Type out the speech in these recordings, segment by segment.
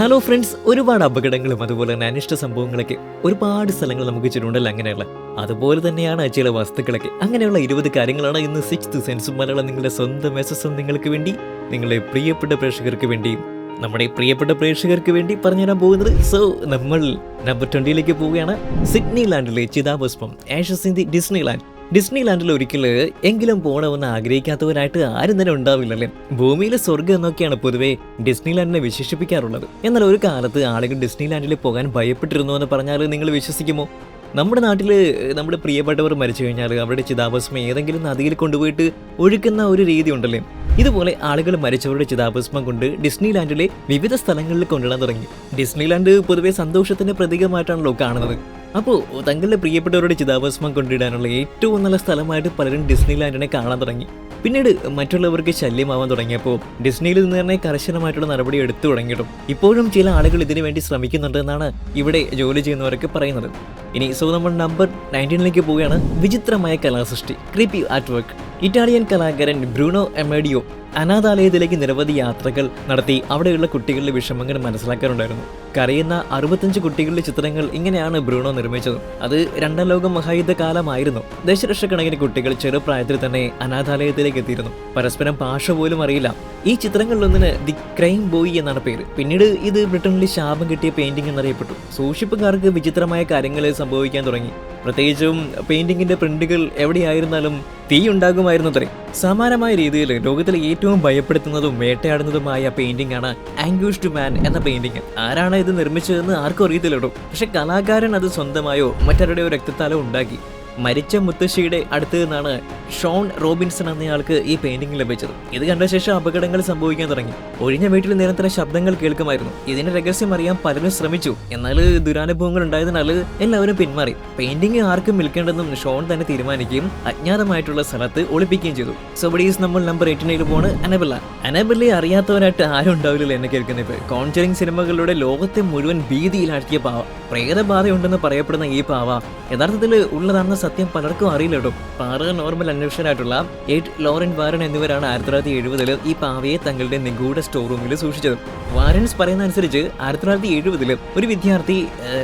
Hello friends ഒരുപാട് അപകടങ്ങളും അതുപോലെ തന്നെ അനിഷ്ട സംഭവങ്ങളൊക്കെ ഒരുപാട് സ്ഥലങ്ങൾ നമുക്ക് ചുരുണ്ടല്ലോ അങ്ങനെയുള്ള. അതുപോലെ തന്നെയാണ് ചില വസ്തുക്കളൊക്കെ. അങ്ങനെയുള്ള ഇരുപത് കാര്യങ്ങളാണ് ഇന്ന് സിക്സ് സെൻസ് മലയാളം നിങ്ങളുടെ സ്വന്തം എസ് നിങ്ങൾക്ക് വേണ്ടി നിങ്ങളുടെ പ്രിയപ്പെട്ട പ്രേക്ഷകർക്ക് വേണ്ടി നമ്മുടെ പ്രിയപ്പെട്ട പ്രേക്ഷകർക്ക് വേണ്ടി പറഞ്ഞുതരാൻ പോകുന്നത്. സോ നമ്മൾ നമ്പർ ട്വന്റിയിലേക്ക് പോവുകയാണ്. സിഡ്നി ലാൻഡിലെ ചിതാപുഷ്പം ashes in the Disneyland Disney ലാൻഡിൽ ഒരിക്കൽ എങ്കിലും പോകണമെന്ന് ആഗ്രഹിക്കാത്തവരായിട്ട് ആരും തന്നെ ഉണ്ടാവില്ലല്ലേ? ഭൂമിയിലെ സ്വർഗം എന്നൊക്കെയാണ് പൊതുവെ ഡിസ്നി ലാൻഡിനെ വിശേഷിപ്പിക്കാറുള്ളത്. എന്നാൽ ഒരു കാലത്ത് ആളുകൾ ഡിസ്നി ലാൻഡിൽ പോകാൻ ഭയപ്പെട്ടിരുന്നു എന്ന് പറഞ്ഞാൽ നിങ്ങൾ വിശ്വസിക്കുമോ? നമ്മുടെ നാട്ടിൽ നമ്മുടെ പ്രിയപ്പെട്ടവർ മരിച്ചു കഴിഞ്ഞാൽ അവരുടെ ചിതാഭസ്മം ഏതെങ്കിലും നദിയിൽ കൊണ്ടുപോയിട്ട് ഒഴുക്കുന്ന ഒരു രീതി ഉണ്ടല്ലേ? ഇതുപോലെ ആളുകൾ മരിച്ചവരുടെ ചിതാഭസ്മം കൊണ്ട് ഡിസ്നി ലാൻഡിലെ വിവിധ സ്ഥലങ്ങളിൽ കൊണ്ടുവരാൻ തുടങ്ങി. ഡിസ്നി ലാൻഡ് പൊതുവെ സന്തോഷത്തിന്റെ പ്രതീകമായിട്ടാണല്ലോ കാണുന്നത്. അപ്പോൾ തങ്ങളുടെ പ്രിയപ്പെട്ടവരുടെ ചിതാഭസ്മം കൊണ്ടിടാനുള്ള ഏറ്റവും നല്ല സ്ഥലമായിട്ട് പലരും ഡിസ്നി ലാൻഡിനെ കാണാൻ തുടങ്ങി. പിന്നീട് മറ്റുള്ളവർക്ക് ശല്യമാവാൻ തുടങ്ങിയപ്പോൾ ഡിസ്നിയിൽ നിന്ന് തന്നെ കർശനമായിട്ടുള്ള നടപടി എടുത്തു തുടങ്ങിയിട്ടും. ഇപ്പോഴും ചില ആളുകൾ ഇതിനു വേണ്ടി ശ്രമിക്കുന്നുണ്ടെന്നാണ് ഇവിടെ ജോലി ചെയ്യുന്നവരൊക്കെ പറയുന്നത്. ഇനി സോ നമ്മൾ നമ്പർ നയന്റീനിലേക്ക് പോവുകയാണ് വിചിത്രമായ കലാസൃഷ്ടി. ക്രീപ്പി ആർട്ട് വർക്ക് ഇറ്റാലിയൻ കലാകാരൻ ബ്രൂണോ എമേഡിയോ അനാഥാലയത്തിലേക്ക് നിരവധി യാത്രകൾ നടത്തി അവിടെയുള്ള കുട്ടികളുടെ വിഷമങ്ങൾ മനസ്സിലാക്കാറുണ്ടായിരുന്നു. കരയുന്ന അറുപത്തഞ്ച് കുട്ടികളുടെ ചിത്രങ്ങൾ ഇങ്ങനെയാണ് ബ്രൂണോ നിർമ്മിച്ചത്. അത് രണ്ടാം ലോക മഹായുദ്ധ കാലമായിരുന്നു. ദശലക്ഷക്കണക്കിന് കുട്ടികൾ ചെറുപ്രായത്തിൽ തന്നെ അനാഥാലയത്തിലേക്ക് എത്തിയിരുന്നു. പരസ്പരം ഭാഷ പോലും അറിയില്ല. ഈ ചിത്രങ്ങളിലൊന്നിന് ദി ക്രൈം ബോയ് എന്നാണ് പേര്. പിന്നീട് ഇത് ബ്രിട്ടനിൽ ശാപം കിട്ടിയ പെയിന്റിംഗ് എന്നറിയപ്പെട്ടു. സൂക്ഷിപ്പുകാർക്ക് വിചിത്രമായ കാര്യങ്ങൾ സംഭവിക്കാൻ തുടങ്ങി. പ്രത്യേകിച്ചും പെയിന്റിങ്ങിന്റെ പ്രിന്റുകൾ എവിടെയായിരുന്നാലും തീ ഉണ്ടാകുമായിരുന്നു അത്രേ സമാനമായ രീതിയിൽ ലോകത്തിലെ ഏറ്റവും ഭയപ്പെടുത്തുന്നതും വേട്ടയാടുന്നതുമായ പെയിന്റിംഗ് ആണ് ആംഗ്യൂഷ്ഡ് മാൻ എന്ന പെയിന്റിംഗ് ആരാണ് ഇത് നിർമ്മിച്ചതെന്ന് ആർക്കും അറിയത്തില്ലടും. പക്ഷെ കലാകാരൻ അത് സ്വന്തമായോ മറ്റാരുടെയോ രക്തത്താലോ ഉണ്ടാക്കി. മരിച്ച മുത്തശ്ശിയുടെ അടുത്ത് നിന്നാണ് ഷോൺ റോബിൻസൺ എന്നയാൾക്ക് ഈ പെയിന്റിംഗ് ലഭിച്ചത്. ഇത് കണ്ട ശേഷം അപകടങ്ങൾ സംഭവിക്കാൻ തുടങ്ങി. ഒഴിഞ്ഞ വീട്ടിൽ നിരന്തരം ശബ്ദങ്ങൾ കേൾക്കുമായിരുന്നു. ഇതിന് രഹസ്യം അറിയാൻ പലരും ശ്രമിച്ചു. എന്നാൽ ദുരാനുഭവങ്ങൾ ഉണ്ടായതിനാൽ എല്ലാവരും പിന്മാറി. പെയിന്റിംഗ് ആർക്കും വിൽക്കേണ്ടെന്നും ഷോൺ തന്നെ തീരുമാനിക്കുകയും അജ്ഞാതമായിട്ടുള്ള സ്ഥലത്ത് ഒളിപ്പിക്കുകയും ചെയ്തു. സോബഡീസ് നമ്മൾ നമ്പർ എയ്റ്റിനേൽ പോണ് അനബില്ല. അനബില്ലെ അറിയാത്തവരായിട്ട് ആരും ഉണ്ടാവില്ലല്ലോ എന്നെ കേൾക്കുന്നത് കോൺചറിങ് സിനിമകളിലൂടെ ലോകത്തെ മുഴുവൻ ഭീതിയിലാഴ്ത്തിയ പാവ. പ്രേതബാധയുണ്ടെന്ന് പറയപ്പെടുന്ന ഈ പാവ യഥാർത്ഥത്തിൽ ഉള്ളതാണെന്ന സത്യം പലർക്കും അറിയില്ല കേട്ടോ പാറ നോർമൽ അന്വേഷകനായിട്ടുള്ള എയ്റ്റ് ലോറൻ വാരൻ എന്നിവരാണ് ആയിരത്തി തൊള്ളായിരത്തി എഴുപതിൽ ഈ പാവയെ തങ്ങളുടെ നിഗൂഢ സ്റ്റോർ റൂമിൽ സൂക്ഷിച്ചത്. വാരൻസ് പറയുന്ന അനുസരിച്ച് ആയിരത്തി തൊള്ളായിരത്തി എഴുപതിൽ ഒരു വിദ്യാർത്ഥി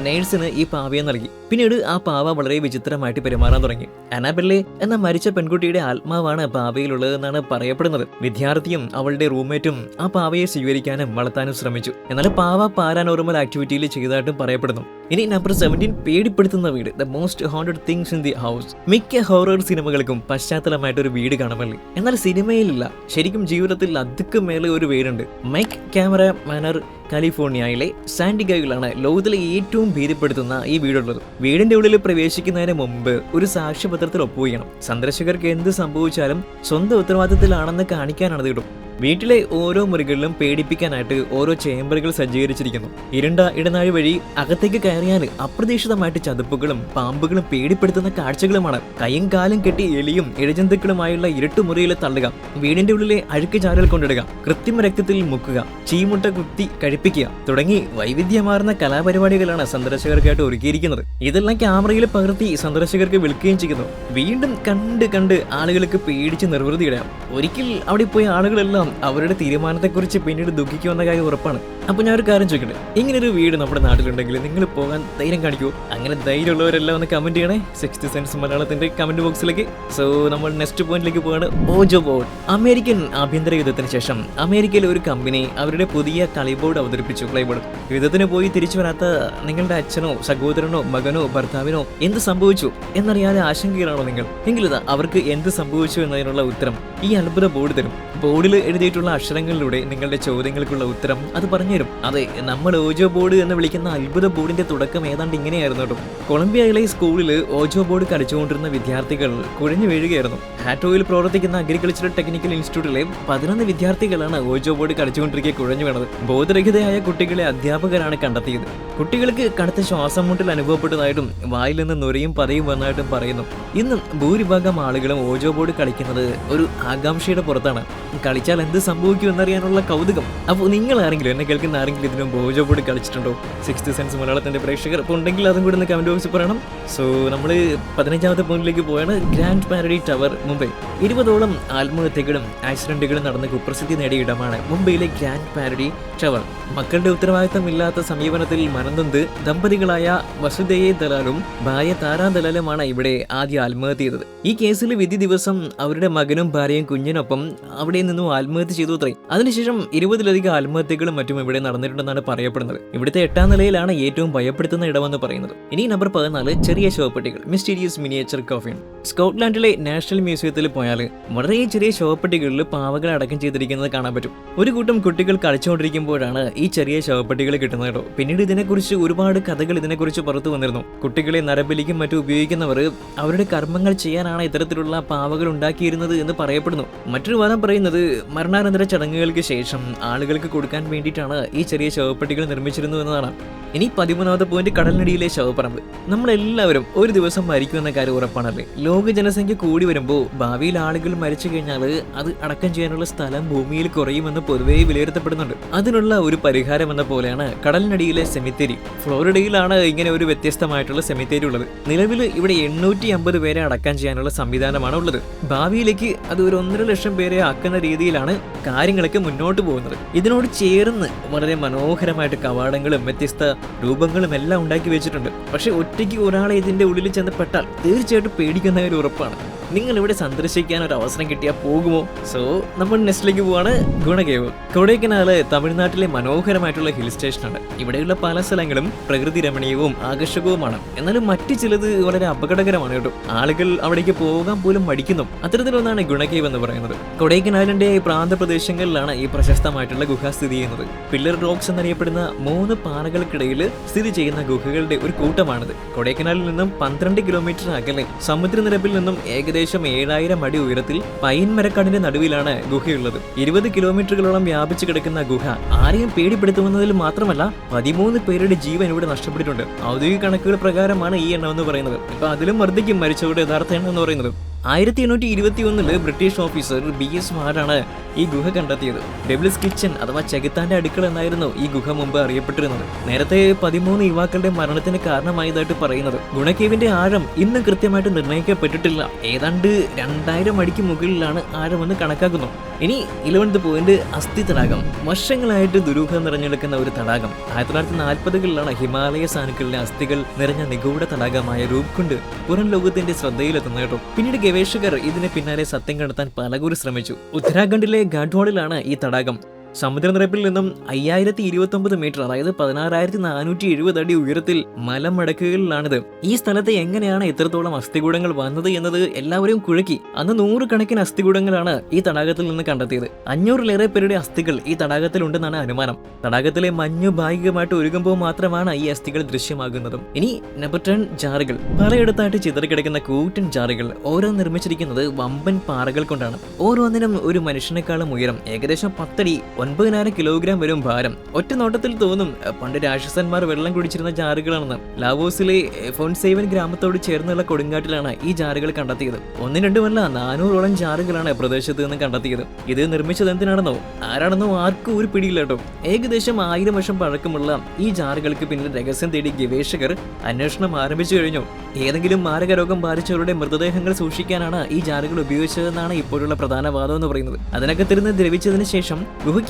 നേഴ്സിന് ഈ പാവയെ നൽകി. പിന്നീട് ആ പാവ വളരെ വിചിത്രമായിട്ട് പെരുമാറാൻ തുടങ്ങി. അനാബെല്ലെ എന്ന മരിച്ച പെൺകുട്ടിയുടെ ആത്മാവാണ് പാവയിലുള്ളതെന്നാണ് പറയപ്പെടുന്നത്. വിദ്യാർത്ഥിയും അവളുടെ റൂംമേറ്റും ആ പാവയെ സ്വീകരിക്കാനും വളർത്താനും ശ്രമിച്ചു. എന്നാൽ പാവ പാരാനോർമൽ ആക്ടിവിറ്റിയിൽ ചെയ്തതായിട്ടും പറയപ്പെടുന്നു. ഇനി നമ്പർ സെവന്റീൻ പേടിപ്പെടുത്തുന്ന വീട്. The most haunted things in the house. മിക്ക ഹൊറർ സിനിമകൾക്കും പശ്ചാത്തലമായിട്ട് ഒരു വീട് കാണുമല്ലേ എന്നാൽ സിനിമയിലില്ല. ശരിക്കും ജീവിതത്തിൽ അധികം മേലെ ഒരു വീടുണ്ട് മൈക്ക് ക്യാമറ മാനർ കാലിഫോർണിയയിലെ സാൻഡിഗയിലാണ് ലോകത്തിലെ ഏറ്റവും ഭീതിപ്പെടുത്തുന്ന ഈ വീടുള്ളത്. വീടിന്റെ ഉള്ളിൽ പ്രവേശിക്കുന്നതിന് മുമ്പ് ഒരു സാക്ഷ്യപത്രത്തിൽ ഒപ്പുവയ്ക്കണം സന്ദർശകർക്ക് എന്ത് സംഭവിച്ചാലും സ്വന്തം ഉത്തരവാദിത്തത്തിലാണെന്ന് കാണിക്കാനാണ് ഇത് ഇടും. വീട്ടിലെ ഓരോ മുറികളിലും പേടിപ്പിക്കാനായിട്ട് ഓരോ ചേമ്പറുകൾ സജ്ജീകരിച്ചിരിക്കുന്നു. ഇരുണ്ട ഇടനാഴി വഴി അകത്തേക്ക് കയറിയാൽ അപ്രതീക്ഷിതമായിട്ട് ചതുപ്പുകളും പാമ്പുകളും പേടിപ്പെടുത്തുന്ന കാഴ്ചകളുമാണ്. കൈയും കാലും കെട്ടി എലിയും ഇഴജന്തുക്കളുമായുള്ള ഇരുട്ടുമുറിയിൽ തള്ളുക. വീടിന്റെ ഉള്ളിലെ അഴുക്ക് ചാരൽ കൊണ്ടിടുക. കൃത്രിമ രക്തത്തിൽ മുക്കുക. ചീമുട്ട കുത്തി കഴിപ്പിക്കുക. തുടങ്ങി വൈവിധ്യമാർന്ന കലാപരിപാടികളാണ് സന്ദർശകർക്കായിട്ട് ഒരുക്കിയിരിക്കുന്നത്. ഇതെല്ലാം ക്യാമറയിൽ പകർത്തി സന്ദർശകർക്ക് വിൽക്കുകയും ചെയ്യുന്നു. വീണ്ടും കണ്ട് കണ്ട് ആളുകൾക്ക് പേടിച്ച് നിർവൃതിയിടാം ഒരിക്കൽ അവിടെ പോയ ആളുകളെല്ലാം അവരുടെ തീരുമാനത്തെക്കുറിച്ച് പിന്നീട് ദുഃഖിക്കുമെന്ന കാര്യം ഉറപ്പാണ്. അപ്പൊ ഞാൻ ഒരു കാര്യം ചോദിക്കട്ടെ? ഇങ്ങനെ ഒരു വീട് നമ്മുടെ നാട്ടിലുണ്ടെങ്കിൽ നിങ്ങൾ പോകാൻ ധൈര്യം കാണിക്കൂ. അങ്ങനെ ധൈര്യമുള്ളവരെല്ലാം ഒന്ന് കമന്റ് ചെയ്യണേ. സിക്സ്ത് സെൻസ് മലയാളത്തിന്റെ കമന്റ് ബോക്സിലേക്ക് സോ നമ്മൾ നെക്സ്റ്റ് പോയിന്റിലേക്ക് പോവാണ്. ഓജോ ബോർഡ് അമേരിക്കൻ ആഭ്യന്തര യുദ്ധത്തിന് ശേഷം അമേരിക്കയിലെ ഒരു കമ്പനി അവരുടെ പുതിയ കളിബോർഡ് അവതരിപ്പിച്ചു ക്ലൈബോർഡ് യുദ്ധത്തിന് പോയി തിരിച്ചു വരാത്ത നിങ്ങളുടെ അച്ഛനോ സഹോദരനോ മകനോ ഭർത്താവിനോ എന്ത് സംഭവിച്ചു എന്നറിയാതെ ആശങ്കയിലാണോ നിങ്ങൾ? എങ്കിലിതാ അവർക്ക് എന്ത് സംഭവിച്ചു എന്നതിനുള്ള ഉത്തരം ഈ അത്ഭുത ബോർഡ് തരും. ബോർഡിൽ എഴുതിയിട്ടുള്ള അക്ഷരങ്ങളിലൂടെ നിങ്ങളുടെ ചോദ്യങ്ങൾക്കുള്ള ഉത്തരം അത് പറഞ്ഞുതരും. അതെ നമ്മൾ ഓജോ ബോർഡ് എന്ന് വിളിക്കുന്ന അത്ഭുത ബോർഡിന്റെ തുടക്കം ഏതാണ്ട് ഇങ്ങനെയായിരുന്നു കേട്ടോ. കൊളംബിയയിലെ സ്കൂളിൽ ഓജോ ബോർഡ് കളിച്ചുകൊണ്ടിരുന്ന വിദ്യാർത്ഥികൾ കുഴഞ്ഞു വീഴുകയായിരുന്നു. ഹാറ്റോയിൽ പ്രവർത്തിക്കുന്ന അഗ്രികൾച്ചറൽ ടെക്നിക്കൽ ഇൻസ്റ്റിറ്റ്യൂട്ടിലെ പതിനൊന്ന് വിദ്യാർത്ഥികളാണ് ഓജോ ബോർഡ് കളിച്ചുകൊണ്ടിരിക്കെ കുഴഞ്ഞു വീണത്. ബോധരഹിതയായ കുട്ടികളെ അധ്യാപകരാണ് കണ്ടെത്തിയത്. കുട്ടികൾക്ക് കടുത്ത ശ്വാസം മുട്ടൽ അനുഭവപ്പെട്ടതായിട്ടും വായിൽ നിന്ന് നുരയും പതയും വന്നതായിട്ടും പറയുന്നു. ഇന്നും ഭൂരിഭാഗം ആളുകളും ഓജോ ബോർഡ് കളിക്കുന്നത് ഒരു ആകാംക്ഷയുടെ പുറത്താണ്. കളിച്ചാൽ എന്ത് സംഭവിക്കും എന്നറിയാനുള്ള കൗതുകം. അപ്പോൾ നിങ്ങൾ ആരെങ്കിലും എന്നെ കേൾക്കുന്ന ആരെങ്കിലും ഇതിനും ബോജോ ബോർഡ് കളിച്ചിട്ടുണ്ടോ? സിക്സ്ത് സെൻസ് മലയാളത്തിന്റെ പ്രേക്ഷകർ. അപ്പോൾ ഉണ്ടെങ്കിൽ അതും കൂടി ഒന്ന് കമന്റ് ബോക്സിൽ പറയണം. സോ നമ്മൾ പതിനഞ്ചാമത്തെ പോയിന്റിലേക്ക് പോയാണ് ഗ്രാൻഡ് പാരഡി ടവർ മുംബൈ ഇരുപതോളം ആത്മഹത്യകളും ആക്സിഡന്റുകളും നടന്ന് കുപ്രസിദ്ധി നേടിയ ഇടമാണ് മുംബൈയിലെ ഗ്രാൻഡ് പാരഡി ടവർ മക്കളുടെ ഉത്തരവാദിത്തമില്ലാത്ത സമീപനത്തിൽ മനംനൊന്ത് ദമ്പതികളായ വസുദേയെ ദലാലും ഭാര്യ താരാ ദലാലുമാണ് ഇവിടെ ആദ്യം ആത്മഹത്യ ചെയ്തത്. ഈ കേസിൽ വിധി ദിവസം അവരുടെ മകനും ഭാര്യയും കുഞ്ഞിനൊപ്പം അവിടെ നിന്നും ആത്മഹത്യ ചെയ്തു അത്രേ. അതിനുശേഷം ഇരുപതിലധികം ആത്മഹത്യകളും മറ്റും ഇവിടെ നടന്നിട്ടുണ്ടെന്നാണ് പറയപ്പെടുന്നത്. ഇവിടുത്തെ എട്ടാം നിലയിലാണ് ഏറ്റവും ഭയപ്പെടുത്തുന്ന ഇടമെന്ന് പറയുന്നത്. ഇനി നമ്പർ പതിനാല് ചെറിയ ശവപ്പെട്ടികൾ മിസ്റ്റീരിയസ് മിനിയേച്ചർ കോഫിൻ. സ്കോട്ട്ലാൻഡിലെ നാഷണൽ മ്യൂസിയത്തിൽ പോയാൽ വളരെ ചെറിയ ശവപ്പെട്ടികളിൽ പാവകൾ അടക്കം ചെയ്തിരിക്കുന്നത് കാണാൻ പറ്റും. ഒരു കൂട്ടം കുട്ടികൾ കളിച്ചുകൊണ്ടിരിക്കുമ്പോഴാണ് ഈ ചെറിയ ശവപ്പെട്ടികൾ കിട്ടുന്നത് കേട്ടോ. പിന്നീട് ഇതിനെക്കുറിച്ച് ഒരുപാട് കഥകൾ ഇതിനെക്കുറിച്ച് പുറത്തു വന്നിരുന്നു. കുട്ടികളെ നരബലിക്കും മറ്റും ഉപയോഗിക്കുന്നവർ അവരുടെ കർമ്മങ്ങൾ ചെയ്യാനാണ് ഇത്തരത്തിലുള്ള പാവകൾ ഉണ്ടാക്കിയിരുന്നത് എന്ന് പറയപ്പെടുന്നു. മറ്റൊരു വാദം പറയുന്നത് മരണാനന്തര ചടങ്ങുകൾക്ക് ശേഷം ആളുകൾക്ക് കൊടുക്കാൻ വേണ്ടിയിട്ടാണ് ഈ ചെറിയ ശവപ്പെട്ടികൾ നിർമ്മിച്ചിരുന്നു എന്നതാണ്. ഇനി പതിമൂന്നാമത്തെ പോയിന്റ് കടലിനടിയിലെ ശവപ്പറമ്പ് നമ്മളെല്ലാവരും ഒരു ദിവസം മരിക്കുമെന്ന കാര്യം ഉറപ്പാണല്ലേ? ലോക ജനസംഖ്യ കൂടി വരുമ്പോൾ ഭാവിയിൽ ആളുകൾ മരിച്ചു കഴിഞ്ഞാൽ അത് അടക്കം ചെയ്യാനുള്ള സ്ഥലം ഭൂമിയിൽ കുറയുമെന്ന് പൊതുവേ വിലയിരുത്തപ്പെടുന്നുണ്ട്. അതിനുള്ള ഒരു പരിഹാരം എന്ന പോലെയാണ് കടലിനടിയിലെ സെമിത്തേരി. ഫ്ലോറിഡയിലാണ് ഇങ്ങനെ ഒരു വ്യത്യസ്തമായിട്ടുള്ള സെമിത്തേരി ഉള്ളത്. നിലവിൽ ഇവിടെ എണ്ണൂറ്റി അമ്പത് പേരെ അടക്കം ചെയ്യാനുള്ള സംവിധാനമാണ് ഉള്ളത്. ഭാവിയിലേക്ക് അത് ഒരു ഒന്നര ലക്ഷം പേരെ ആക്കുന്ന രീതിയിലാണ് കാര്യങ്ങളൊക്കെ മുന്നോട്ട് പോകുന്നത്. ഇതിനോട് ചേർന്ന് വളരെ മനോഹരമായിട്ട് കവാടങ്ങളും വ്യത്യസ്ത രൂപങ്ങളും എല്ലാം ഉണ്ടാക്കി വെച്ചിട്ടുണ്ട്. പക്ഷെ ഒറ്റയ്ക്ക് ഒരാളെ ഇതിന്റെ ഉള്ളിൽ ചെന്ന് പെട്ടാൽ തീർച്ചയായിട്ടും പേടിക്കുന്ന ഒരു ഉറപ്പാണ്. നിങ്ങൾ ഇവിടെ സന്ദർശിക്കാൻ ഒരു അവസരം കിട്ടിയാൽ പോകുമോ? സോ നമ്മൾ നെക്സ്റ്റിലേക്ക് പോവാണ്. ഗുണകേവ്. കൊടൈക്കനാല് തമിഴ്നാട്ടിലെ മനോഹരമായിട്ടുള്ള ഹിൽ സ്റ്റേഷനാണ്. ഇവിടെയുള്ള പല സ്ഥലങ്ങളും പ്രകൃതി രമണീയവും ആകർഷകവുമാണ്. എന്നാലും മറ്റു ചിലത് വളരെ അപകടകരമാണ് കേട്ടോ. ആളുകൾ അവിടേക്ക് പോകാൻ പോലും മടിക്കുന്നു. അത്തരത്തിലൊന്നാണ് ഗുണകേവ് എന്ന് പറയുന്നത്. കൊടൈക്കനാലിന്റെ പ്രാന്തപ്രദേശങ്ങളിലാണ് ഈ പ്രശസ്തമായിട്ടുള്ള ഗുഹ സ്ഥിതി ചെയ്യുന്നത്. പില്ലർ റോക്സ് എന്നറിയപ്പെടുന്ന മൂന്ന് പാറകൾക്കിടയിൽ സ്ഥിതി ചെയ്യുന്ന ഗുഹകളുടെ ഒരു കൂട്ടമാണിത്. കൊടൈക്കനാലിൽ നിന്നും പന്ത്രണ്ട് കിലോമീറ്റർ അകലെ സമുദ്രനിരപ്പിൽ നിന്നും ഏകദേശം ഏഴായിരം അടി ഉയരത്തിൽ പൈൻ മരക്കാടിന്റെ നടുവിലാണ് ഗുഹയുള്ളത്. ഇരുപത് കിലോമീറ്ററുകളോളം വ്യാപിച്ചു കിടക്കുന്ന ഗുഹ ആരെയും പേടിപ്പെടുത്തുന്നതിൽ മാത്രമല്ല പതിമൂന്ന് പേരുടെ ജീവൻ ഇവിടെ നഷ്ടപ്പെട്ടിട്ടുണ്ട്. ഔദ്യോഗിക കണക്കുകൾ പ്രകാരമാണ് ഈ എണ്ണം എന്ന് പറയുന്നത്. ഇപ്പൊ അതിലും വർദ്ധിക്കും മരിച്ചവരുടെ യഥാർത്ഥ എണ്ണം എന്ന് പറയുന്നത്. ആയിരത്തി എണ്ണൂറ്റി ഇരുപത്തി ഒന്നിൽ ബ്രിട്ടീഷ് ഓഫീസർ ബി എസ് മാരാണ് ഈ ഗുഹ കണ്ടെത്തിയത്. ഡെബിൾസ് കിച്ചൺ അഥവാ ചെകുത്താന്റെ അടുക്കള എന്നായിരുന്നു ഈ ഗുഹ മുമ്പ് അറിയപ്പെട്ടിരുന്നത്. നേരത്തെ പതിമൂന്ന് യുവാക്കളുടെ മരണത്തിന് കാരണമായതായിട്ട് പറയുന്നത്. ഗുണക്കേവിന്റെ ആഴം ഇന്നും കൃത്യമായിട്ട് നിർണയിക്കപ്പെട്ടിട്ടില്ല. ഏതാണ്ട് രണ്ടായിരം അടിക്ക് മുകളിലാണ് ആഴമെന്ന് കണക്കാക്കുന്നു. ഇനി ഇലവൻത്ത് പോയിന്റ് അസ്ഥി തടാകം. വർഷങ്ങളായിട്ട് ദുരൂഹം നിറഞ്ഞെടുക്കുന്ന ഒരു തടാകം. ആയിരത്തി തൊള്ളായിരത്തി നാൽപ്പതുകളിലാണ് ഹിമാലയ സാനുക്കളിലെ അസ്ഥികൾ നിറഞ്ഞ നിഗൂഢ തടാകമായ രൂപ്കുണ്ട് പുറം ലോകത്തിന്റെ ശ്രദ്ധയിലെത്തുന്ന കേട്ടോ. പിന്നീട് ഗവേഷകർ ഇതിന് പിന്നാലെ സത്യം കണ്ടെത്താൻ പലകുറി ശ്രമിച്ചു. ഉത്തരാഖണ്ഡിലെ ഗാഡ്വാളിലാണ് ഈ തടാകം. സമുദ്രനിരപ്പിൽ നിന്നും അയ്യായിരത്തി ഇരുപത്തി ഒമ്പത് മീറ്റർ അതായത് പതിനാറായിരത്തി നാനൂറ്റി എഴുപത് അടി ഉയരത്തിൽ മലമടക്കുകളിലാണിത് ഈ സ്ഥലത്ത് എങ്ങനെയാണ് ഇത്രത്തോളം അസ്ഥികൂടങ്ങൾ വന്നത് എന്നത് എല്ലാവരെയും കുഴക്കി. അന്ന് നൂറുകണക്കിന് അസ്ഥികൂടങ്ങളാണ് ഈ തടാകത്തിൽ നിന്ന് കണ്ടെത്തിയത്. അഞ്ഞൂറിലേറെ പേരുടെ അസ്ഥികൾ ഈ തടാകത്തിലുണ്ടെന്നാണ് അനുമാനം. തടാകത്തിലെ മഞ്ഞു ഭാഗികമായിട്ട് ഒരുങ്ങുമ്പോൾ മാത്രമാണ് ഈ അസ്ഥികൾ ദൃശ്യമാകുന്നതും. ഇനി നെബർട്ടൺ ജാറുകൾ. പലയിടത്തായിട്ട് ചിതറിക്കിടക്കുന്ന കൂറ്റൻ ജാറുകൾ ഓരോ നിർമ്മിച്ചിരിക്കുന്നത് വമ്പൻ പാറകൾ കൊണ്ടാണ്. ഓരോന്നിനും ഒരു മനുഷ്യനേക്കാളും ഉയരം ഏകദേശം പത്തടി ഒൻപതിനായിരം കിലോഗ്രാം വരും ഭാരം. ഒറ്റ നോട്ടത്തിൽ തോന്നും പണ്ട് രാക്ഷസന്മാർ വെള്ളം കുടിച്ചിരുന്ന ജാറുകളാണെന്ന്. ലാവോസിലെ ഫോൺസേവൻ ഗ്രാമത്തോട് ചേർന്നുള്ള കൊടുങ്കാട്ടിലാണ് ഈ ജാറുകൾ കണ്ടെത്തിയത്. ഒന്നും രണ്ടുമല്ല നാനൂറോളം ജാറുകളാണ് പ്രദേശത്ത് നിന്ന് കണ്ടെത്തിയത്. ഇത് നിർമ്മിച്ചത് എന്തിനാണെന്നോ? ആരാണെന്നോ ആർക്കും ഒരു പിടിയില്ല കേട്ടോ. ഏകദേശം ആയിരം വർഷം പഴക്കമുള്ള ഈ ജാറുകൾക്ക് പിന്നിൽ രഹസ്യം തേടി ഗവേഷകർ അന്വേഷണം ആരംഭിച്ചു കഴിഞ്ഞു. ഏതെങ്കിലും മാരക രോഗം ബാധിച്ചവരുടെ മൃതദേഹങ്ങൾ സൂക്ഷിക്കാനാണ് ഈ ജാറുകൾ ഉപയോഗിച്ചതെന്നാണ് ഇപ്പോഴുള്ള പ്രധാന വാദം എന്ന് പറയുന്നത്. അതിനകത്തിരുന്ന് ദ്രവിച്ചതിന് ശേഷം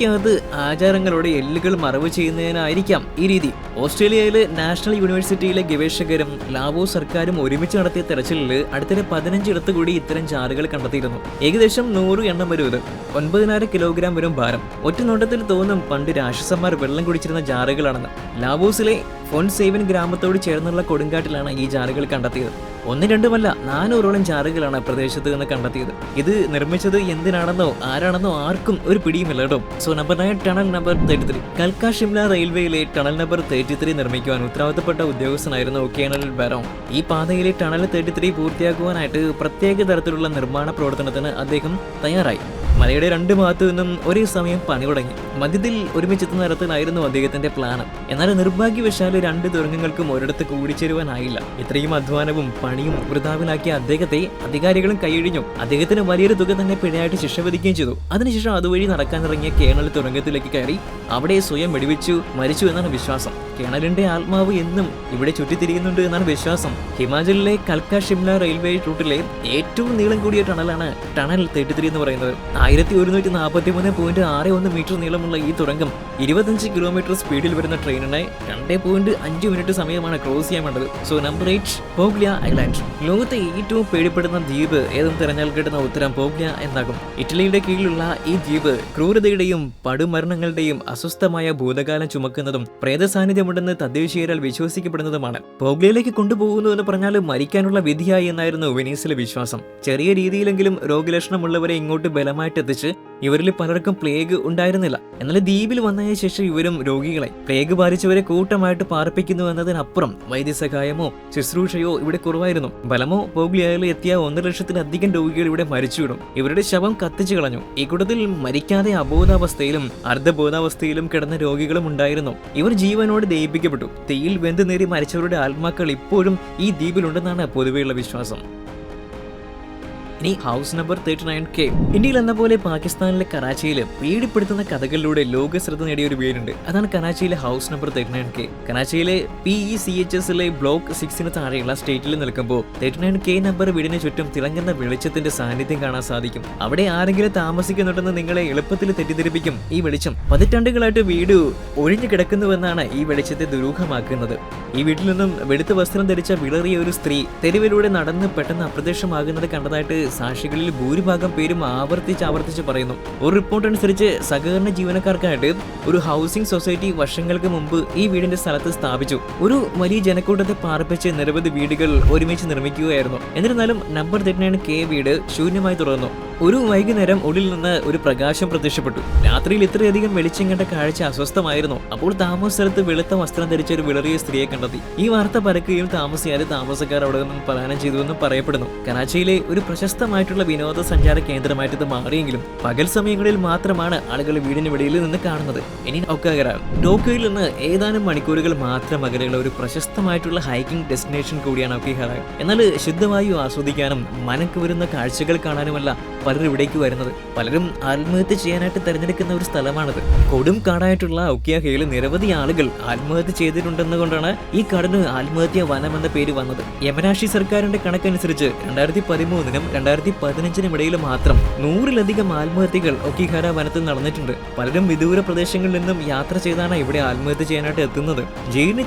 ഗുഹയ്ക്കകത്ത് ആചാരങ്ങളുടെ എല്ലുകൾ മറവ് ചെയ്യുന്നതിനായിരിക്കാം ഈ രീതി. ഓസ്ട്രേലിയയിലെ നാഷണൽ യൂണിവേഴ്സിറ്റിയിലെ ഗവേഷകരും ലാവോ സർക്കാരും ഒരുമിച്ച് നടത്തിയ തെരച്ചിലിൽ അടുത്തിടെ പതിനഞ്ചിടത്ത് കൂടി ഇത്തരം ചാറുകൾ കണ്ടെത്തിയിരുന്നു. ഏകദേശം നൂറ് എണ്ണം വരും ഇത്. ഒൻപതിനായിരം കിലോഗ്രാം വരും ഭാരം. ഒറ്റ നോട്ടത്തിൽ തോന്നും പണ്ട് രാക്ഷസന്മാർ വെള്ളം കുടിച്ചിരുന്ന ജാറുകളാണെന്ന് ലാവോസിലെ ഫോൺസേവൻ ഗ്രാമത്തോട് ചേർന്നുള്ള കൊടുങ്കാട്ടിലാണ് ഈ ജാറുകൾ കണ്ടെത്തിയത്. ഒന്ന് രണ്ടുമല്ല നാനൂറോളം ചാറുകളാണ് പ്രദേശത്ത് നിന്ന് കണ്ടെത്തിയത്. ഇത് നിർമ്മിച്ചത് എന്തിനാണെന്നോ ആരാണെന്നോ ആർക്കും ഒരു പിടിയുമില്ല കേട്ടോ. So number nine tunnel number thirty three കൽക്ക Shimla റെയിൽവേയിലെ ടണൽ നമ്പർ തേർട്ടി ത്രീ നിർമ്മിക്കുവാൻ ഉത്തരവാദിത്തപ്പെട്ട ഉദ്യോഗസ്ഥനായിരുന്നു കേണൽ ബെറോം ഈ പാതയിലെ ടണൽ തേർട്ടി ത്രീ പൂർത്തിയാക്കുവാനായിട്ട് പ്രത്യേക തരത്തിലുള്ള നിർമ്മാണ പ്രവർത്തനത്തിന് അദ്ദേഹം തയ്യാറായി. മലയുടെ രണ്ട് ഭാഗത്തു നിന്നും ഒരേ സമയം പണി തുടങ്ങി. മധ്യത്തിൽ ഒരുമിച്ചെത്തുന്ന തരത്തിലായിരുന്നു അദ്ദേഹത്തിന്റെ പ്ലാൻ എന്നാൽ നിർഭാഗ്യവശാൽ രണ്ട് തുരങ്കങ്ങൾക്കും ഒരിടത്ത് കൂടിച്ചേരുവാനായില്ല. ഇത്രയും അധ്വാനവും പണിയും വൃതാവിലാക്കിയ അദ്ദേഹത്തെ അധികാരികളും കൈയഴിഞ്ഞു. അദ്ദേഹത്തിന് വലിയൊരു തുക തന്നെ പിഴയായിട്ട് ശിക്ഷ വിധിക്കുകയും ചെയ്തു. അതിനുശേഷം അതുവഴി നടക്കാനിറങ്ങിയ കേണൽ തുരങ്കത്തിലേക്ക് കയറി അവിടെ സ്വയം വെടിവെച്ചു മരിച്ചു എന്നാണ് വിശ്വാസം. കേണലിന്റെ ആത്മാവ് എന്നും ഇവിടെ ചുറ്റിത്തിരിയുന്നുണ്ട് എന്നാണ് വിശ്വാസം. ഹിമാചലിലെ കൽക്ക ഷിംല റെയിൽവേ റൂട്ടിലെ ഏറ്റവും നീളം കൂടിയ ടണലാണ് ടണൽ തേട്ടിത്തിരി എന്ന് പറയുന്നത്. ആയിരത്തി ഒരുന്നൂറ്റി നാൽപ്പത്തി മൂന്ന് പോയിന്റ് ആറ് ഒന്ന് മീറ്റർ നീളമുള്ള ഈ തുരങ്കം ഇരുപത്തഞ്ച് കിലോമീറ്റർ സ്പീഡിൽ വരുന്ന ട്രെയിനിനെ രണ്ട് പോയിന്റ് അഞ്ച് മിനിറ്റ് സമയമാണ് ക്രോസ് ചെയ്യാൻ വേണ്ടത്. So number eight Poveglia island ലോകത്തെ ഏറ്റവും പേടിപ്പെടുന്ന ദ്വീപ് ഏതും തിരഞ്ഞാൽ കിട്ടുന്ന ഉത്തരം പോഗ്ലിയ എന്നാകും. ഇറ്റലിയുടെ കീഴിലുള്ള ഈ ദ്വീപ് ക്രൂരതയുടെയും പടുമരണങ്ങളുടെയും അസ്വസ്ഥമായ ഭൂതകാലം ചുമക്കുന്നതും പ്രേത സാന്നിധ്യമുണ്ടെന്ന് തദ്ദേശീയരാൽ വിശ്വസിക്കപ്പെടുന്നതുമാണ്. പോഗ്ലിയയിലേക്ക് കൊണ്ടുപോകുന്നു എന്ന് പറഞ്ഞാൽ മരിക്കാനുള്ള വിധിയായി എന്നായിരുന്നു വെനീസിലെ വിശ്വാസം. ചെറിയ രീതിയിലെങ്കിലും രോഗലക്ഷണമുള്ളവരെ ഇങ്ങോട്ട് ബലമായിട്ട് എത്തിച്ച് ഇവരിൽ പലർക്കും പ്ലേഗ് ഉണ്ടായിരുന്നില്ല. എന്നാൽ ദ്വീപിൽ വന്നതിന് ശേഷം ഇവരും രോഗികളെ പ്ലേഗ് ബാധിച്ചവരെ കൂട്ടമായിട്ട് പാർപ്പിക്കുന്നു എന്നതിനപ്പുറം വൈദ്യസഹായമോ ശുശ്രൂഷയോ ഇവിടെ കുറവായിരുന്നു. ബലമോ പോഗ്ലിയയിൽ എത്തിയ ഒന്നര ലക്ഷത്തിലധികം രോഗികൾ ഇവിടെ മരിച്ചുവിടും. ഇവരുടെ ശവം കത്തിച്ചു കളഞ്ഞു. ഈ കൂട്ടത്തിൽ മരിക്കാതെ അബോധാവസ്ഥയിലും അർദ്ധബോധാവസ്ഥയിലും കിടന്ന രോഗികളും ഉണ്ടായിരുന്നു. ഇവർ ജീവനോട് ദയിപ്പിക്കപ്പെട്ടു തീയിൽ വെന്ത് നേരി മരിച്ചവരുടെ ആത്മാക്കൾ ഇപ്പോഴും ഈ ദ്വീപിലുണ്ടെന്നാണ് പൊതുവെയുള്ള വിശ്വാസം. ഇനി house number thirty nine K ഇന്ത്യയിൽ എന്ന പോലെ പാകിസ്ഥാനിലെ കറാച്ചിയിൽ പേടിപ്പെടുത്തുന്ന കഥകളിലൂടെ ലോക ശ്രദ്ധ നേടിയ ഒരു വീടുണ്ട് അതാണ് കറാച്ചിയിലെ house number thirty nine K കറാച്ചിയിലെ P E C H എസിലെ ബ്ലോക്ക് സിക്സിന് താഴെയുള്ള സ്റ്റേറ്റിൽ നിൽക്കുമ്പോൾ തേർട്ടി നയൻ കെ നമ്പർ വീടിന് ചുറ്റും തിളങ്ങുന്ന വെളിച്ചത്തിന്റെ സാന്നിധ്യം കാണാൻ സാധിക്കും. അവിടെ ആരെങ്കിലും താമസിക്കുന്നുണ്ടെന്ന് നിങ്ങളെ എളുപ്പത്തിൽ തെറ്റിദ്ധരിപ്പിക്കും ഈ വെളിച്ചം. പതിറ്റാണ്ടുകളായിട്ട് വീട് ഒഴിഞ്ഞു കിടക്കുന്നുവെന്നാണ് ഈ വെളിച്ചത്തെ ദുരൂഹമാക്കുന്നത്. ഈ വീട്ടിൽ നിന്നും വെളുത്ത വസ്ത്രം ധരിച്ച വിളറിയ ഒരു സ്ത്രീ തെരുവിലൂടെ നടന്ന് പെട്ടെന്ന് അപ്രത്യക്ഷമാകുന്നത് കണ്ടതായിട്ട് സാക്ഷികളിൽ ഭൂരിഭാഗം പേരും ആവർത്തിച്ച് ആവർത്തിച്ച് പറയുന്നു. ഒരു റിപ്പോർട്ട് അനുസരിച്ച് സഹകരണ ജീവനക്കാർക്കായിട്ട് ഒരു ഹൗസിംഗ് സൊസൈറ്റി വർഷങ്ങൾക്ക് മുമ്പ് ഈ വീടിന്റെ സ്ഥലത്ത് സ്ഥാപിച്ചു. ഒരു വലിയ ജനക്കൂട്ടത്തെ പാർപ്പിച്ച് നിരവധി വീടുകൾ ഒരുമിച്ച് നിർമ്മിക്കുകയായിരുന്നു. എന്നിരുന്നാലും നമ്പർ തെറ്റിനാണ് കെ വീട് ശൂന്യമായി തുടർന്നു ഒരു വൈകുന്നേരം ഉള്ളിൽ നിന്ന് ഒരു പ്രകാശം പ്രത്യക്ഷപ്പെട്ടു. രാത്രിയിൽ ഇത്രയധികം വെളിച്ചം കണ്ട കാഴ്ച അസ്വസ്ഥമായിരുന്നു. അപ്പോൾ താമസ സ്ഥലത്ത് വെളുത്ത വസ്ത്രം ധരിച്ച ഒരു വിളറിയ സ്ത്രീയെ കണ്ടെത്തി. ഈ വാർത്ത പരക്കുകയും താമസിയാതെ താമസക്കാർ അവിടെ നിന്നും പലായനം ചെയ്തുവെന്നും പറയപ്പെടുന്നു. കറാച്ചിയിലെ ഒരു പ്രശസ്തമായിട്ടുള്ള വിനോദസഞ്ചാര കേന്ദ്രമായിട്ട് ഇത് മാറിയെങ്കിലും പകൽ സമയങ്ങളിൽ മാത്രമാണ് ആളുകൾ വീടിന് വെളിയിൽ നിന്ന് കാണുന്നത്. ഇനി ഒക്കാകര ടോക്കിയോയിൽ നിന്ന് ഏതാനും മണിക്കൂറുകൾ മാത്രം അകലെയുള്ള ഒരു പ്രശസ്തമായിട്ടുള്ള ഹൈക്കിംഗ് ഡെസ്റ്റിനേഷൻ കൂടിയാണ് ഒക്കിഹറ എന്നാൽ ശുദ്ധവായു ആസ്വദിക്കാനും മനക്ക് വരുന്ന കാഴ്ചകൾ കാണാനുമല്ല പലരും ഇവിടേക്ക് വരുന്നത്. പലരും ആത്മഹത്യ ചെയ്യാനായിട്ട് തിരഞ്ഞെടുക്കുന്ന ഒരു സ്ഥലമാണിത്. കൊടും കാടായിട്ടുള്ള ഒക്കിയാഹയിൽ നിരവധി ആളുകൾ ആത്മഹത്യ ചെയ്തിട്ടുണ്ടെന്ന് കൊണ്ടാണ് ഈ കാടിന് ആത്മഹത്യ വനം എന്ന പേര് വന്നത്. യമനാഷി സർക്കാരിന്റെ കണക്കനുസരിച്ച് രണ്ടായിരത്തി പതിമൂന്നിനും രണ്ടായിരത്തി പതിനഞ്ചിനും ഇടയിൽ മാത്രം നൂറിലധികം ആത്മഹത്യകൾ ഒക്കിഹാര വനത്തിൽ നടന്നിട്ടുണ്ട്. പലരും വിദൂര പ്രദേശങ്ങളിൽ നിന്നും യാത്ര ചെയ്താണ് ഇവിടെ ആത്മഹത്യ ചെയ്യാനായിട്ട് എത്തുന്നത്.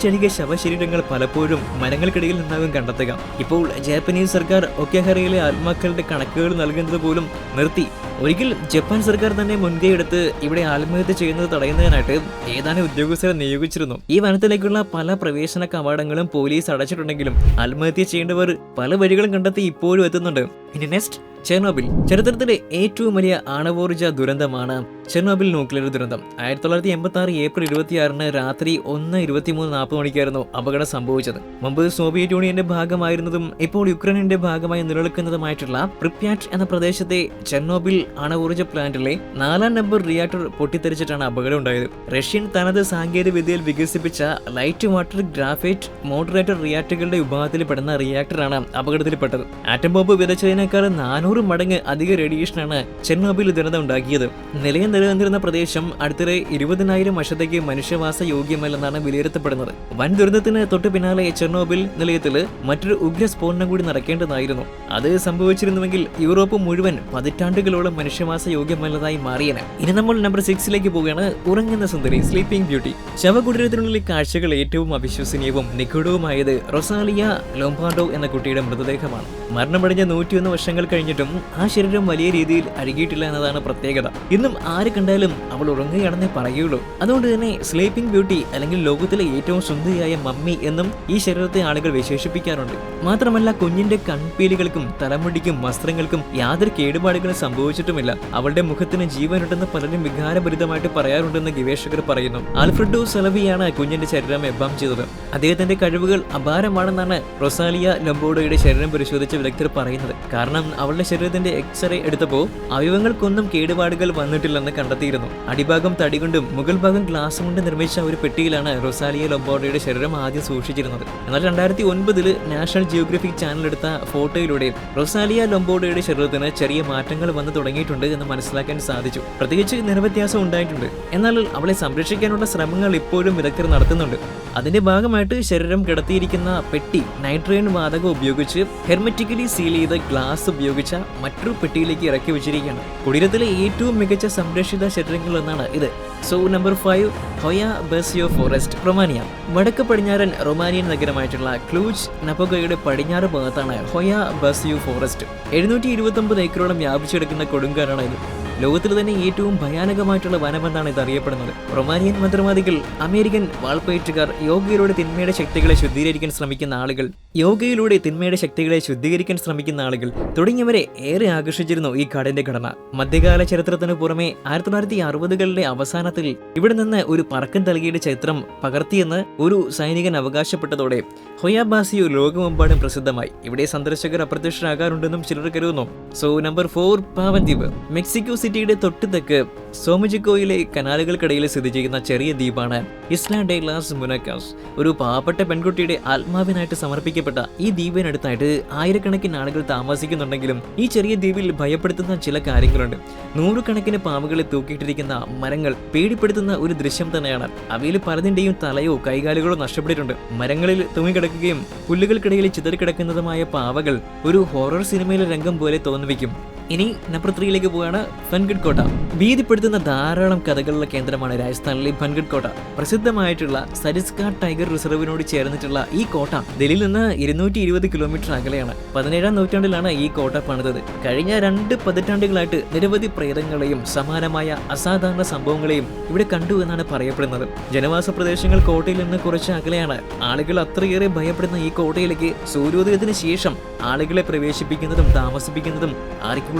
ചരികെ ശവശരീരങ്ങൾ പലപ്പോഴും മരങ്ങൾക്കിടയിൽ നിന്നാകും കണ്ടെത്തുക. ഇപ്പോൾ ജാപ്പനീസ് സർക്കാർ ഒക്കെഹറയിലെ ആത്മാക്കളുടെ കണക്കുകൾ നൽകുന്നത് പോലും നിർത്തി. ഒരിക്കൽ ജപ്പാൻ സർക്കാർ തന്നെ മുൻകൈ എടുത്ത് ഇവിടെ ആത്മഹത്യ ചെയ്യുന്നത് തടയുന്നതിനായിട്ട് ഏതാനും ഉദ്യോഗസ്ഥരെ നിയോഗിച്ചിരുന്നു. ഈ വനത്തിലേക്കുള്ള പല പ്രവേശന കവാടങ്ങളും പോലീസ് അടച്ചിട്ടുണ്ടെങ്കിലും ആത്മഹത്യ ചെയ്യേണ്ടവർ പല വഴികളും കണ്ടെത്തി ഇപ്പോഴും എത്തുന്നുണ്ട്. ഇനി നെക്സ്റ്റ് ചെർണോബിൽ ചരിത്രത്തിലെ ഏറ്റവും വലിയ ആണവോർജ ദുരന്തമാണ് ചെർണോബിൽ ന്യൂക്ലിയർ ദുരന്തം. ആയിരത്തി തൊള്ളായിരത്തി എൺപത്തി ആറ് ഏപ്രിൽ ഇരുപത്തിയാറിന് രാത്രി ഒന്ന് ഇരുപത്തിമൂന്ന് നാൽപ്പത് മണിക്കായിരുന്നു അപകടം സംഭവിച്ചത്. മുമ്പ് സോവിയറ്റ് യൂണിയന്റെ ഭാഗമായിരുന്നതും ഇപ്പോൾ യുക്രൈനിന്റെ ഭാഗമായി നിലനിൽക്കുന്നതുമായിട്ടുള്ള പ്രിപ്യാറ്റ് എന്ന പ്രദേശത്തെ ചെർണോബിൽ ആണവോർജ പ്ലാന്റിലെ നാലാം നമ്പർ റിയാക്ടർ പൊട്ടിത്തെറിച്ചിട്ടാണ് അപകടം ഉണ്ടായത്. റഷ്യൻ തനത് സാങ്കേതിക വിദ്യയിൽ വികസിപ്പിച്ച ലൈറ്റ് വാട്ടർ ഗ്രാഫൈറ്റ് മോഡറേറ്റർ റിയാക്ടറുകളുടെ വിഭാഗത്തിൽ പെടുന്ന റിയാക്ടറാണ് അപകടത്തിൽപ്പെട്ടത്. ആറ്റം ബോംബ് വിതച്ചതിനേക്കാൾ നാനൂറ് മടങ്ങ് അധിക റേഡിയേഷനാണ് ചെർണോബിൽ ദുരന്തം ഉണ്ടാക്കിയത്. നിലയം നിലനിന്നിരുന്ന പ്രദേശം അടുത്തിടെ ഇരുപതിനായിരം വർഷത്തേക്ക് മനുഷ്യവാസ യോഗ്യമല്ലെന്നാണ് വിലയിരുത്തപ്പെടുന്നത്. വൻ ദുരന്തത്തിന് തൊട്ടു പിന്നാലെ ചെർണോബിൽ നിലയത്തിൽ മറ്റൊരു ഉഗ്ര സ്ഫോടനം കൂടി നടക്കേണ്ടതായിരുന്നു. അത് സംഭവിച്ചിരുന്നുവെങ്കിൽ യൂറോപ്പ് മുഴുവൻ പതിറ്റാണ്ടുകളോളം മനുഷ്യവാസ യോഗ്യമല്ലതായി മാറിയന്. ഇനി നമ്മൾ നമ്പർ സിക്സിലേക്ക് പോവുകയാണ്. ഉറങ്ങുന്ന സുന്ദരി സ്ലീപ്പിംഗ് ബ്യൂട്ടി ശവകുടീരത്തിനുള്ളിൽ കാഴ്ചകൾ ഏറ്റവും അവിശ്വസനീയവും നിഗൂഢവുമായത് റൊസാലിയ ലോംബാർഡോ എന്ന കുട്ടിയുടെ മൃതദേഹമാണ്. മരണമടഞ്ഞ നൂറ്റിയൊന്ന് വർഷങ്ങൾ കഴിഞ്ഞിട്ടും ആ ശരീരം വലിയ രീതിയിൽ അഴുകിയിട്ടില്ല എന്നതാണ് പ്രത്യേകത. ഇന്നും ആര് കണ്ടാലും അവൾ ഉറങ്ങുകയാണെന്നേ പറയുള്ളൂ. അതുകൊണ്ട് തന്നെ സ്ലീപ്പിംഗ് ബ്യൂട്ടി അല്ലെങ്കിൽ ലോകത്തിലെ ഏറ്റവും സുന്ദരിയായ മമ്മി എന്നും ഈ ശരീരത്തെ ആളുകൾ വിശേഷിപ്പിക്കാറുണ്ട്. മാത്രമല്ല കുഞ്ഞിന്റെ കൺപീലികൾക്കും തലമുടിക്കും വസ്ത്രങ്ങൾക്കും യാതൊരു കേടുപാടുകളും സംഭവിച്ചിട്ടുമില്ല. അവളുടെ മുഖത്തിന് ജീവനുണ്ടെന്ന് പലരും വികാരഭരിതമായിട്ട് പറയാറുണ്ടെന്ന് ഗവേഷകർ പറയുന്നു. ആൽഫ്രഡോ സെലവിയാണ് കുഞ്ഞിന്റെ ശരീരം എബാം ചെയ്തത്. അദ്ദേഹത്തിന്റെ കഴിവുകൾ അപാരമാണെന്നാണ് റൊസാലിയ ലംബോഡോയുടെ ശരീരം പരിശോധിച്ച വിദഗ്ധർ പറയുന്നത്. കാരണം അവളുടെ ശരീരത്തിന്റെ എക്സ്റേ എടുത്തപ്പോൾ അവയവങ്ങൾക്കൊന്നും കേടുപാടുകൾ വന്നിട്ടില്ലെന്ന് കണ്ടെത്തിയിരുന്നു. അടിഭാഗം തടികൊണ്ടും മുകൾ ഭാഗം ഗ്ലാസ് കൊണ്ട് നിർമ്മിച്ച ഒരു പെട്ടിയിലാണ് റൊസാലിയ ലൊബോർഡയുടെ ശരീരം ആദ്യം സൂക്ഷിച്ചിരുന്നത്. എന്നാൽ രണ്ടായിരത്തി ഒൻപതിൽ നാഷണൽ ജിയോഗ്രഫിക് ചാനൽ എടുത്ത ഫോട്ടോയിലൂടെ റൊസാലിയ ലൊംബോർഡയുടെ ശരീരത്തിന് ചെറിയ മാറ്റങ്ങൾ വന്നു തുടങ്ങിയിട്ടുണ്ട് എന്ന് മനസ്സിലാക്കാൻ സാധിച്ചു. പ്രത്യേകിച്ച് നിറവ്യത്യാസം ഉണ്ടായിട്ടുണ്ട്. എന്നാൽ അവളെ സംരക്ഷിക്കാനുള്ള ശ്രമങ്ങൾ ഇപ്പോഴും വിദഗ്ധർ നടത്തുന്നുണ്ട്. അതിന്റെ ഭാഗമായിട്ട് ശരീരം കിടത്തിയിരിക്കുന്ന പെട്ടി നൈട്രൈൻ വാതകം ഉപയോഗിച്ച് ഹെർമറ്റിക്കലി സീൽ ചെയ്ത ഗ്ലാസ് ഉപയോഗിച്ച മറ്റൊരു പെട്ടിയിലേക്ക് ഇറക്കി വെച്ചിരിക്കുകയാണ്. കുടീരത്തിലെ ഏറ്റവും മികച്ച സംരക്ഷിത ശരീരങ്ങളിൽ ഒന്നാണ് ഇത്. So number five Hoia Baciu forest Romania വടക്ക് പടിഞ്ഞാറൻ റൊമാനിയൻ നഗരമായിട്ടുള്ള ക്ലൂജ് നപോഗയുടെ പടിഞ്ഞാറ് ഭാഗത്താണ് ഹൊയ ബസിയോ ഫോറസ്റ്റ് എഴുന്നൂറ്റി ഇരുപത്തി ഒമ്പത് ഏക്കറോളം വ്യാപിച്ചെടുക്കുന്ന കൊടുങ്കാനാണ് ഇത്. ലോകത്തിൽ തന്നെ ഏറ്റവും ഭയാനകമായിട്ടുള്ള വനമെന്നാണ് ഇത് അറിയപ്പെടുന്നത്. റൊമാനിയൻ മന്ത്രവാദികൾ അമേരിക്കൻ വാൾപ്പയറ്റുകാർ യോഗയിലൂടെ തിന്മയുടെ ശക്തികളെ ശുദ്ധീകരിക്കാൻ ശ്രമിക്കുന്ന ആളുകൾ യോഗയിലൂടെ തിന്മയുടെ ശക്തികളെ ശുദ്ധീകരിക്കാൻ ശ്രമിക്കുന്ന ആളുകൾ തുടങ്ങിയവരെ ഏറെ ആകർഷിച്ചിരുന്നു ഈ കാടിന്റെ ഘടന. മധ്യകാല ചരിത്രത്തിന് പുറമെ ആയിരത്തി തൊള്ളായിരത്തി അവസാനത്തിൽ ഇവിടെ നിന്ന് ഒരു പറക്കൻ തലകിയുടെ ചരിത്രം പകർത്തിയെന്ന് ഒരു സൈനികൻ അവകാശപ്പെട്ടതോടെ ഹൊയാബാസിയോ ലോകമെമ്പാടും പ്രസിദ്ധമായി. ഇവിടെ സന്ദർശകർ അപ്രത്യക്ഷരാകാറുണ്ടെന്നും ചിലർ കരുതുന്നു. സോ നമ്പർ ഫോർ പാവദ്വീപ് മെക്സിക്കോ സിറ്റിയുടെ തൊട്ട് തെക്ക് സോമജിക്കോയിലെ കനാലുകൾക്കിടയിൽ സ്ഥിതി ചെയ്യുന്ന ചെറിയ ദ്വീപാണ് ഇസ്ലാ ഡെ ലാസ് മുനക്കാസ്. ഒരു പാവപ്പെട്ട പെൺകുട്ടിയുടെ ആത്മാവിനായിട്ട് സമർപ്പിക്കപ്പെട്ട ഈ ദ്വീപിനടുത്തായിട്ട് ആയിരക്കണക്കിന് ആളുകൾ താമസിക്കുന്നുണ്ടെങ്കിലും ഈ ചെറിയ ദ്വീപിൽ ഭയപ്പെടുത്തുന്ന ചില കാര്യങ്ങളുണ്ട്. നൂറുകണക്കിന് പാമ്പുകളെ തൂക്കിയിട്ടിരിക്കുന്ന മരങ്ങൾ പേടിപ്പെടുത്തുന്ന ഒരു ദൃശ്യം തന്നെയാണ്. അവയിൽ പലതിന്റെയും തലയോ കൈകാലുകളോ നഷ്ടപ്പെട്ടിട്ടുണ്ട്. മരങ്ങളിൽ തൂങ്ങിക്കിടക്കുകയും പുല്ലുകൾക്കിടയിൽ ചിതറിക്കിടക്കുന്നതുമായ പാവകൾ ഒരു ഹൊറർ സിനിമയിലെ രംഗം പോലെ തോന്നിപ്പിക്കും ഇനി നമ്പർ ത്രീയിലേക്ക് പോവുകയാണ് ഫൻഗഡ് കോട്ട. ഭീതിപ്പെടുത്തുന്ന ധാരാളം കഥകളുടെ കേന്ദ്രമാണ് രാജസ്ഥാനിലെ ഫൻഗഡ് കോട്ട. പ്രസിദ്ധമായിട്ടുള്ള സരിസ്ക ടൈഗർ റിസർവിനോട് ചേർന്നിട്ടുള്ള ഈ കോട്ട ഡൽഹിയിൽ നിന്ന് ഇരുന്നൂറ്റി ഇരുപത് കിലോമീറ്റർ അകലെയാണ്. പതിനേഴാം നൂറ്റാണ്ടിലാണ് ഈ കോട്ട പണിതത്. കഴിഞ്ഞ രണ്ട് പതിറ്റാണ്ടുകളായിട്ട് നിരവധി പ്രേതങ്ങളെയും സമാനമായ അസാധാരണ സംഭവങ്ങളെയും ഇവിടെ കണ്ടു എന്നാണ് പറയപ്പെടുന്നത്. ജനവാസ പ്രദേശങ്ങൾ കോട്ടയിൽ നിന്ന് കുറച്ച് അകലെയാണ്. ആളുകൾ അത്രയേറെ ഭയപ്പെടുന്ന ഈ കോട്ടയിലേക്ക് സൂര്യോദയത്തിന് ശേഷം ആളുകളെ പ്രവേശിപ്പിക്കുന്നതും താമസിപ്പിക്കുന്നതും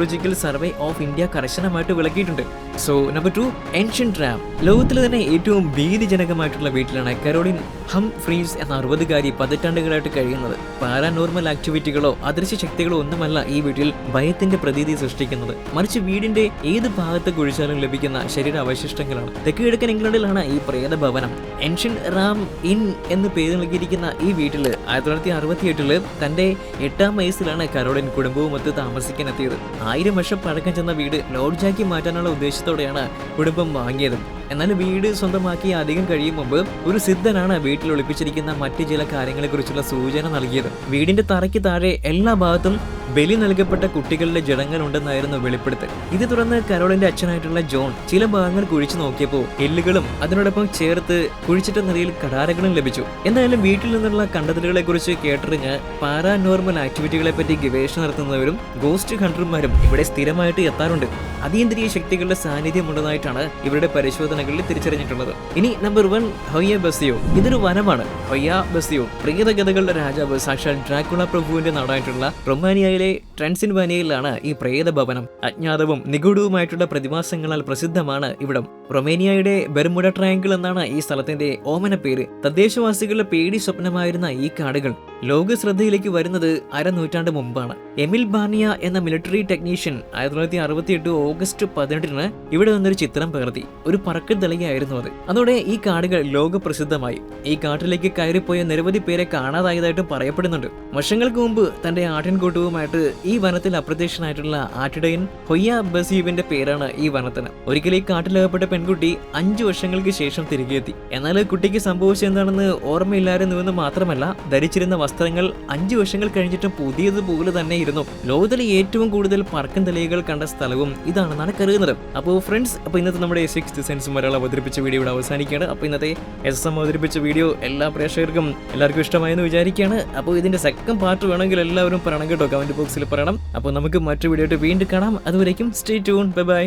ആർക്കിയോളജിക്കൽ സർവേ ഓഫ് ഇന്ത്യ കർശനമായിട്ട് വിളക്കിയിട്ടുണ്ട്. So number two ancient tram ലോകത്തിലെ തന്നെ ഏറ്റവും ഭീതിജനകമായിട്ടുള്ള വീട്ടിലാണ് കരോളിൻ ഹം ഫ്രീസ് എന്ന അറുപതുകാരി പതിറ്റാണ്ടുകളായിട്ട് കഴിയുന്നത്. പാരാനോർമൽ ആക്ടിവിറ്റികളോ അദൃശ്യ ശക്തികളോ ഒന്നുമല്ല ഈ വീട്ടിൽ ഭയത്തിന്റെ പ്രതീതി സൃഷ്ടിക്കുന്നത്. മറിച്ച് വീടിന്റെ ഏത് ഭാഗത്ത് കുഴിച്ചാലും ലഭിക്കുന്ന ശരീര അവശിഷ്ടങ്ങളാണ് തെക്ക് കിഴക്കൻ ഇംഗ്ലണ്ടിലാണ് ഈ പ്രേത ഭവനം. എൻഷ്യൻ റാം ഇൻ എന്ന് പേര് നൽകിയിരിക്കുന്ന ഈ വീട്ടിൽ ആയിരത്തി തൊള്ളായിരത്തി അറുപത്തി എട്ടിൽ തന്റെ എട്ടാം വയസ്സിലാണ് കരോളിൻ കുടുംബവുമൊത്ത് താമസിക്കാൻ എത്തിയത് ആയിരം വർഷം പഴക്കം ചെന്ന വീട് ലോഡ്ജാക്കി മാറ്റാനുള്ള ഉദ്ദേശത്തോടെയാണ് കുടുംബം വാങ്ങിയത്. എന്നാൽ വീട് സ്വന്തമാക്കി അധികം കഴിയും മുമ്പ് ഒരു സിദ്ധനാണ് വീട്ടിൽ ഒളിപ്പിച്ചിരിക്കുന്ന മറ്റു ചില കാര്യങ്ങളെക്കുറിച്ചുള്ള സൂചന നൽകിയത്. വീടിന്റെ തറയ്ക്ക് താഴെ എല്ലാ ഭാഗത്തും ബലി നൽകപ്പെട്ട കുട്ടികളുടെ ജഡങ്ങൾ ഉണ്ടെന്നായിരുന്നു വെളിപ്പെടുത്തൽ. ഇത് തുടർന്ന് കരോളിന്റെ അച്ഛനായിട്ടുള്ള ജോൺ ചില ഭാഗങ്ങൾ കുഴിച്ചു നോക്കിയപ്പോൾ എല്ലുകളും അതിനോടൊപ്പം ചേർത്ത് കുഴിച്ചിട്ട നിലയിൽ കടാരകളും ലഭിച്ചു. എന്തായാലും വീട്ടിൽ നിന്നുള്ള കണ്ടെത്തലുകളെ കുറിച്ച് കേട്ടറിഞ്ഞ് പാരാനോർമൽ ആക്ടിവിറ്റികളെ പറ്റി ഗവേഷണം നടത്തുന്നവരും ഗോസ്റ്റ് ഹണ്ടർമാരും ഇവിടെ സ്ഥിരമായിട്ട് എത്താറുണ്ട്. അതീന്ദ്രിയ ശക്തികളുടെ സാന്നിധ്യം ഉള്ളതായിട്ടാണ് ഇവരുടെ പരിശോധനകളിൽ തിരിച്ചറിഞ്ഞിട്ടുള്ളത്. ഇനി നമ്പർ വൺ ഹൊയ്യ ബസിയോ ഇതൊരു വനമാണ്. ഹൊയ്യ ബസിയോ പ്രേതകഥകളുടെ രാജാവ് സാക്ഷാൽ ഡ്രാക്കുള പ്രഭുവിന്റെ നാടായിട്ടുള്ള റൊമാനിയയിലെ ട്രാൻസിൻവാനിയയിലാണ് ഈ പ്രേതഭവനം. അജ്ഞാതവും നിഗൂഢവുമായിട്ടുള്ള പ്രതിഭാസങ്ങളാൽ പ്രസിദ്ധമാണ് ഇവിടം. റൊമേനിയയുടെ ബെർമുഡ ട്രയാങ്കിൾ എന്നാണ് ഈ സ്ഥലത്തിന്റെ ഓമന പേര്. തദ്ദേശവാസികളുടെ പേടി സ്വപ്നമായിരുന്ന ഈ കാടുകൾ ലോക ശ്രദ്ധയിലേക്ക് വരുന്നത് അരനൂറ്റാണ്ട് മുമ്പാണ്. എമിൽ ബാനിയ എന്ന മിലിറ്ററി ടെക്നീഷ്യൻ ആയിരത്തി തൊള്ളായിരത്തി അറുപത്തി എട്ട് ഓഗസ്റ്റ് പതിനെട്ടിന് ഇവിടെ നിന്നൊരു ചിത്രം പകർത്തി. ഒരു പറക്കൽ തളികയായിരുന്നു അത്. അതോടെ ഈ കാടുകൾ ലോക പ്രസിദ്ധമായി. ഈ കാട്ടിലേക്ക് കയറിപ്പോയ നിരവധി പേരെ കാണാതായതായിട്ടും പറയപ്പെടുന്നുണ്ട്. വർഷങ്ങൾക്ക് മുമ്പ് തന്റെ ആട്ടിൻകൂട്ടവുമായിട്ട് ഈ വനത്തിൽ അപ്രത്യക്ഷനായിട്ടുള്ള ആട്ടിടയൻ ഹൊയ്യ ബസീബിന്റെ പേരാണ് ഈ വനത്തിന്. ഒരിക്കൽ ഈ കാട്ടിലകപ്പെട്ട പെൺകുട്ടി അഞ്ചു വർഷങ്ങൾക്ക് ശേഷം തിരികെ എത്തി. എന്നാൽ കുട്ടിക്ക് സംഭവിച്ചത് എന്താണെന്ന് ഓർമ്മയില്ലായിരുന്നുവെന്ന് മാത്രമല്ല ധരിച്ചിരുന്ന വസ്ത്രങ്ങൾ അഞ്ചു വർഷങ്ങൾ കഴിഞ്ഞിട്ടും പുതിയതുപോലെ തന്നെ ഇരുന്നു. ലോകത്തിലെ ഏറ്റവും കൂടുതൽ പറക്കൻ തലയുകൾ കണ്ട സ്ഥലവും ഇതാണെന്നാണ് കരുതുന്നത്. അപ്പോൾ ഫ്രണ്ട്സ് അപ്പോൾ ഇന്നത്തെ നമ്മുടെ സിക്സ് സെൻസ് മലയാളം അവതരിപ്പിച്ച വീഡിയോ ഇവിടെ അവസാനിക്കുകയാണ്. അപ്പോൾ ഇന്നത്തെ എസ് എം അവതരിപ്പിച്ച വീഡിയോ എല്ലാ പ്രേക്ഷകർക്കും എല്ലാവർക്കും ഇഷ്ടമായെന്ന് വിചാരിക്കുകയാണ്. അപ്പോൾ ഇതിന്റെ സെക്കൻഡ് പാർട്ട് വേണമെങ്കിൽ എല്ലാവരും പറയണം കേട്ടോ കമന്റ് ബോക്സിൽ പറയണം. അപ്പോൾ നമുക്ക് മറ്റു വീഡിയോ വീണ്ടും കാണാം. അതുവരേക്കും സ്റ്റേ ട്യൂൺ ബൈ ബൈ